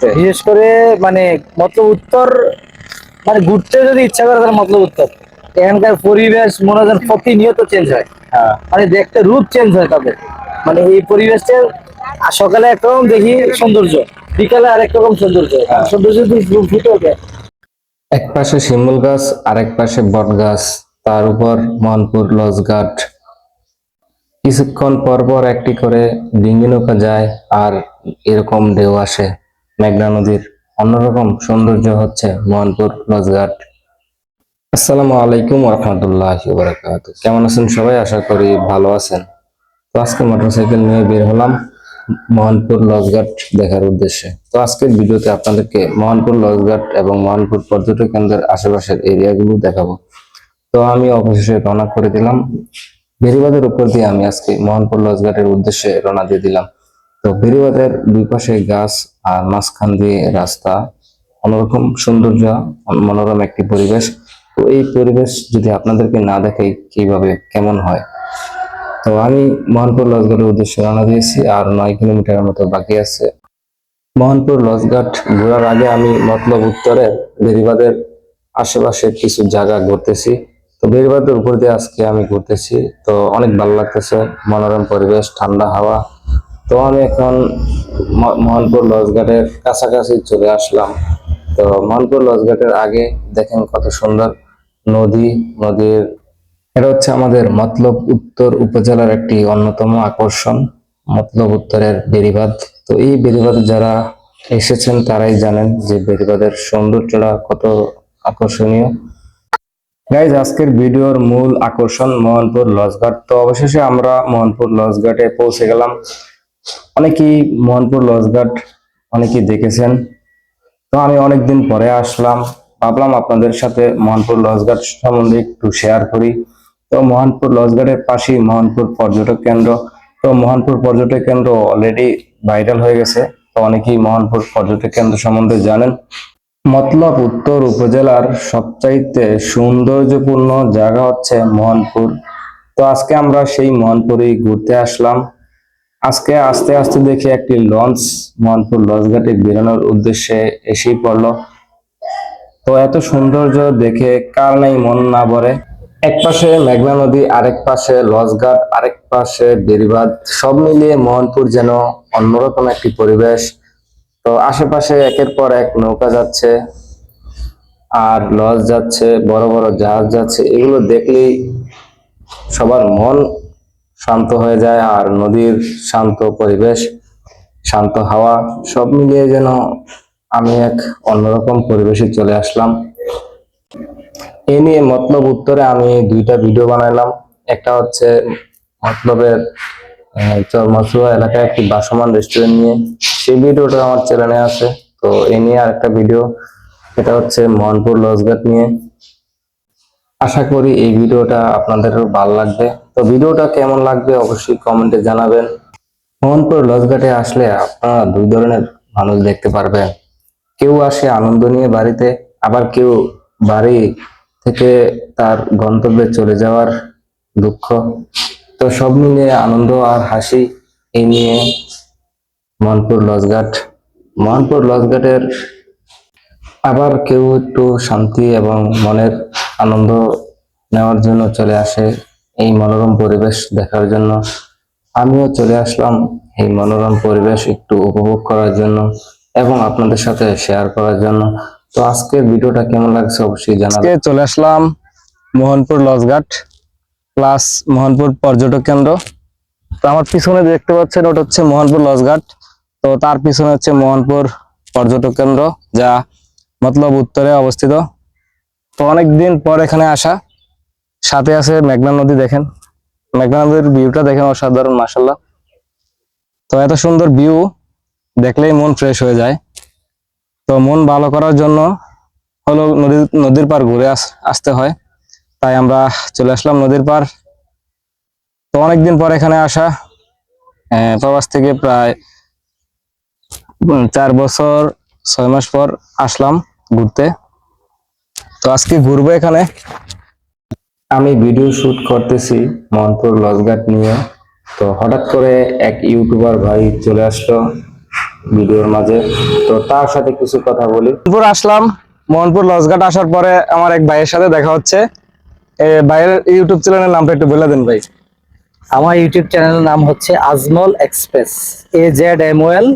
ঘুরতে বিশেষ করে মানে মতলব উত্তর মানে ঘুরতে যদি ইচ্ছা করে তাহলে মতলব উত্তর। এখানকার পরিবেশ মনে হয় প্রতিনিয়ত চেঞ্জ হয়। হ্যাঁ। মানে দেখতে রূপ চেঞ্জ হয় তাদের। মানে এই পরিবেশটা সকালে একরকম দেখি সৌন্দর্য বিকালে আরেক রকম সৌন্দর্য সৌন্দর্য যদি রূপ ফুটে ওঠে। এক পাশে শিমুল গাছ আরেক পাশে বট গাছ তার উপর মনপুর লজঘাট কিছুক্ষণ পর পর একটি করে ডিঙ্গি নৌকা যায় আর এরকম ঢেউ আসে। মেঘনা নদীর অন্যরকম সৌন্দর্য হচ্ছে মোহনপুর লজঘাট আসসালামু আলাইকুম রহমতুল্লাহ বারাকাত কেমন আছেন সবাই? আশা করি ভালো আছেন। তো আজকে মোটরসাইকেল নিয়ে বের হলাম মোহনপুর লজঘাট দেখার উদ্দেশ্যে। তো আজকের ভিডিওতে আপনাদেরকে মোহনপুর লজঘাট এবং মোহনপুর পর্যটক কেন্দ্রের আশেপাশের এরিয়াগুলো দেখাবো। তো আমি অবশেষে রওনা করে দিলাম। বেরিবাদের উপর দিয়ে আমি আজকে মোহনপুর লজঘাটের উদ্দেশ্যে রওনা দিয়ে দিলাম। তো বেরিবাদের দুই পাশে গাছ আর মাঝখান দিয়ে রাস্তা, অন্যরকম সৌন্দর্য, মনোরম একটি পরিবেশ। তো এই পরিবেশ যদি আপনাদেরকে না দেখাই, কীভাবে, কেমন হয়? তো আমি মোহনপুর লজঘাটের উদ্দেশ্যে রওনা দিয়েছি, আর নয় কিলোমিটারের মতো বাকি আছে। মোহনপুর লজঘাট ঘোরার আগে আমি মতলব উত্তরের বেরিবাদের আশেপাশে কিছু জায়গা ঘুরতেছি। তো বেরিবাদের উপর দিয়ে আজকে আমি ঘুরতেছি। তো অনেক ভালো লাগতেছে, মনোরম পরিবেশ, ঠান্ডা হাওয়া। তো আমি এখন মোহনপুর লজঘাটের কাছাকাছি চলে আসলাম। তো মোহনপুর লজঘাটের আগে দেখেন কত সুন্দর নদী। নদীর, এটা হচ্ছে আমাদের মতলব উত্তর উপজেলার একটি অন্যতম আকর্ষণ, মতলব উত্তরের বেরিবাদ তো এই বেরিবাদে যারা এসেছেন তারাই জানেন যে বেরিবাদের সৌন্দর্যটা কত আকর্ষণীয়। গাইজ আজকের ভিডিওর মূল আকর্ষণ মোহনপুর লজঘাট। তো অবশেষে আমরা মোহনপুর লজঘাটে পৌঁছে গেলাম। অনেকেই মোহনপুর লজঘাট অনেকেই দেখেছেন। তো আমি অনেকদিন পরে আসলাম, ভাবলাম আপনাদের সাথে মোহনপুর লজঘাট সম্বন্ধে একটু শেয়ার করি। তো মোহনপুর লজঘাটের পাশেই মোহনপুর পর্যটক কেন্দ্র। তো মোহনপুর পর্যটক কেন্দ্র অলরেডি ভাইরাল হয়ে গেছে। তো অনেকেই মোহনপুর পর্যটক কেন্দ্র সম্বন্ধে জানেন। মতলব উত্তর উপজেলার সবচাইতে সৌন্দর্যপূর্ণ জায়গা হচ্ছে মোহনপুর। তো আজকে আমরা সেই মোহনপুরেই ঘুরতে আসলাম। আজকে আস্তে আস্তে দেখি একটি লঞ্চ মোহনপুর লঞ্চঘাটে বেরোনোর উদ্দেশ্যে এসেই পড়ল। তো এত সৌন্দর্য দেখে কার নাই মন না ভরে। এক পাশে মেঘনা নদী, আরেক পাশে লঞ্চঘাট আরেক পাশে বেরিবাদ সব মিলিয়ে মোহনপুর যেন অন্যরকম একটি পরিবেশ। তো আশেপাশে একের পর এক নৌকা যাচ্ছে, আর লঞ্চ যাচ্ছে, বড় বড় জাহাজ যাচ্ছে। এগুলো দেখলেই সবার মন শান্ত হয়ে যায় আর নদীর শান্ত পরিবেশ, শান্ত হাওয়া, সব মিলিয়ে যেন আমি এক অন্যরকম পরিবেশে চলে আসলাম। এ নিয়ে মতলব উত্তরে আমি দুইটা ভিডিও বানাইলাম। একটা হচ্ছে মতলবের চরমাসুয়া এলাকায় একটি বাসমান রেস্টুরেন্ট নিয়ে। সেই ভিডিওটা আমার চ্যানেলে আছে, তো এ নিয়ে আরেকটা ভিডিও এটা হচ্ছে মোহনপুর লজঘাট নিয়ে। আশা করি এই ভিডিওটা আপনাদের ভালো লাগবে। তো ভিডিওটা কেমন লাগবে অবশ্যই কমেন্টে জানাবেন। মোহনপুর লজঘাটে আসলে আপনারা দুই ধরনের মানুষ দেখতে পারবেন। কেউ আসে আনন্দ নিয়ে বাড়িতে, আবার কেউ বাড়ি থেকে তার গন্তব্যে চলে যাওয়ার দুঃখ। তো সব মিলিয়ে আনন্দ আর হাসি এই নিয়ে মোহনপুর লজঘাট। মোহনপুর লজঘাটের আবার কেউ একটু শান্তি এবং মনের আনন্দ নেওয়ার জন্য চলে আসে। এই মনোরম পরিবেশ দেখার জন্য। আমিও চলে আসলাম এই মনোরম পরিবেশ একটু উপভোগ করার জন্য এবং আপনাদের সাথে শেয়ার করার জন্য। তো আজকের ভিডিওটা কেমন লাগছে অবশ্যই জানাবেন। চলে আসলাম মোহনপুর লজঘাট প্লাস মোহনপুর পর্যটক কেন্দ্র। তো আমার পিছনে দেখতে পাচ্ছেন ওটা হচ্ছে মোহনপুর লজঘাট। তো তার পিছনে হচ্ছে মোহনপুর পর্যটক কেন্দ্র যা মতলব উত্তরে অবস্থিত। তো অনেকদিন পর এখানে আসা। সাথে আছে মেঘনা নদী দেখেন। মেঘনা নদীর ভিউটা দেখেন অসাধারণ মাসাল্লাহ তো এত সুন্দর ভিউ দেখলেই মন ফ্রেশ হয়ে যায়। তো মন ভালো করার জন্য হলো নদীর নদীর পার ঘুরে আস- আসতে হয়। তাই আমরা চলে আসলাম নদীর পার তো অনেকদিন পর এখানে আসা। প্রবাস থেকে প্রায় চার বছর, ছয় মাস পর আসলাম ঘুরতে। তো আজকে ঘুরবো এখানে। আমি ভিডিও শুট করতেছি মোহনপুর লজঘাট নিয়ে। তো হঠাৎ করে এক ইউটিউবার ভাই চলে আসলো ভিডিওর মাঝে। তো তার সাথে কিছু কথা বলি। মোহনপুর আসলাম। মোহনপুর লসঘাট আসার পরে আমার এক ভাইয়ের সাথে দেখা হচ্ছে। এ ভাইয়ের ইউটিউব চ্যানেলের নামটা একটু বলে দেন ভাই। আমার ইউটিউব চ্যানেলের নাম হচ্ছে Ajmal express A Z M well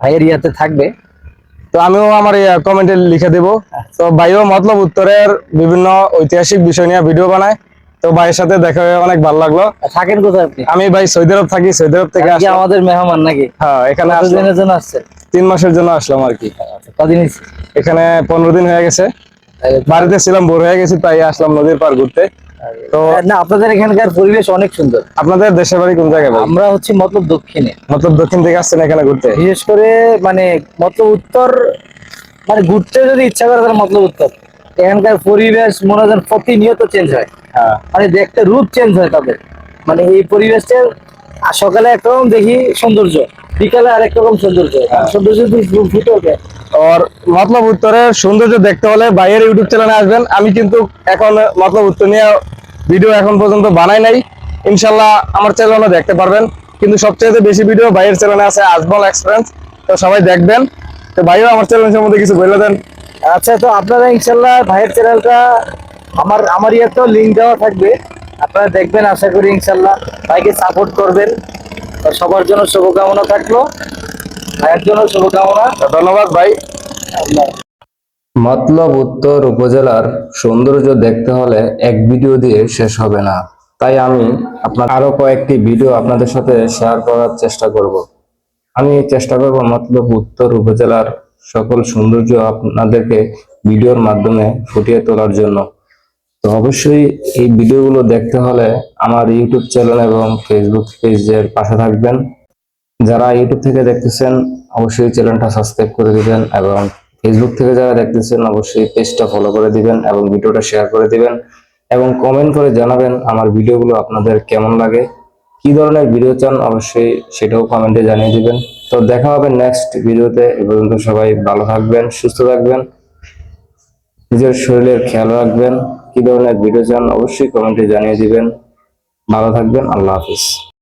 ভাইয়ের ইয়াতে থাকবে। তো আমিও আমার কমেন্টে লিখে দেব। তো ভাইও মতলব উত্তরের বিভিন্ন ঐতিহাসিক বিষয় নিয়ে ভিডিও বানায়। তো ভাইয়ের সাথে দেখা হয়ে অনেক ভালো লাগল। থাকেন কোথায় আপনি? আমি ভাই সৌদি আরব থাকি সৌদি আরব থেকে আসলাম। আমাদের মেহমান নাকি? হ্যাঁ এখানে কতদিনের জন্য আসছে তিন মাসের জন্য আসলাম আর কি। কদিন এখানে পনেরো দিন হয়ে গেছে। বাড়িতে ছিলাম বোর হয়ে গেছি তাই আসলাম নদীর পার ঘুরতে। তো না আপনাদের এখানকার পরিবেশ অনেক সুন্দর। আপনাদের দেশের বাড়ি কোন জায়গায় আমরা হচ্ছে মতলব দক্ষিণে। মতলব দক্ষিণ থেকে আসছেন এখানে ঘুরতে? বিশেষ করে মানে মতলব উত্তর মানে ঘুরতে যদি ইচ্ছা করে তাহলে মতলব উত্তর। এখানকার পরিবেশ মনে হয় প্রতিনিয়ত চেঞ্জ হয়। হ্যাঁ। মানে দেখতে রূপ চেঞ্জ হয় তাদের। মানে এই পরিবেশটা সকালে একরকম দেখি সৌন্দর্য। বিকালে আরেক রকম সৌন্দর্য। সৌন্দর্য যদি ফু- ফুটে ওঠে। আর মতলব উত্তরের সৌন্দর্য দেখতে হলে বাইরের ইউটিউব চ্যানেলে আসবেন। আমি কিন্তু এখন মতলব উত্তর নিয়ে ভিডিও এখন পর্যন্ত বানাই নাই। ইনশাল্লাহ আমার চ্যানেলে দেখতে পারবেন। কিন্তু সবচেয়ে বেশি ভিডিও ভাইয়ের চ্যানেলে আছে আজমল এক্সপিরিয়েন্স তো সবাই দেখবেন। তো ভাইও আমার চ্যানেল সম্বন্ধে কিছু বলে দেন। আচ্ছা তো আপনারা ইনশাল্লাহ ভাইয়ের চ্যানেলটা আমার আমার ইয়েতেও লিঙ্ক দেওয়া থাকবে। আপনারা দেখবেন আশা করি ইনশাল্লাহ ভাইকে সাপোর্ট করবেন। সবার জন্য শুভকামনা থাকল। ভাইয়ের জন্য শুভকামনা। ধন্যবাদ ভাই। মতলব, উত্তর, উপজেলার সৌন্দর্য দেখতে হলে এক ভিডিও দিয়ে শেষ হবে না। তাই আমি আপনার আরও কয়েকটি ভিডিও আপনাদের সাথে শেয়ার করার চেষ্টা করব। আমি চেষ্টা করব মতলব, উত্তর, উপজেলার সকল সৌন্দর্য আপনাদেরকে ভিডিওর মাধ্যমে ফুটিয়ে তোলার জন্য। তো অবশ্যই এই ভিডিওগুলো দেখতে হলে আমার ইউটিউব চ্যানেল এবং ফেসবুক পেজের পাশে থাকবেন। যারা ইউটিউব থেকে দেখতেছেন, অবশ্যই চ্যানেলটা সাবস্ক্রাইব করে দিবেন এবং ফেসবুক থেকে যারা দেখতেছেন, অবশ্যই পেজটা ফলো করে দিবেন এবং ভিডিওটা শেয়ার করে দিবেন এবং কমেন্ট করে জানাবেন আমার ভিডিওগুলো আপনাদের কেমন লাগে, কি ধরনের ভিডিও চান অবশ্যই সেটাও কমেন্টে জানিয়ে দিবেন। তো দেখা হবে নেক্সট ভিডিওতে এ পর্যন্ত সবাই ভালো থাকবেন, সুস্থ থাকবেন, নিজের শরীরের খেয়াল রাখবেন, কি ধরনের ভিডিও চান অবশ্যই কমেন্টে জানিয়ে দিবেন। ভালো থাকবেন, আল্লাহ হাফিজ।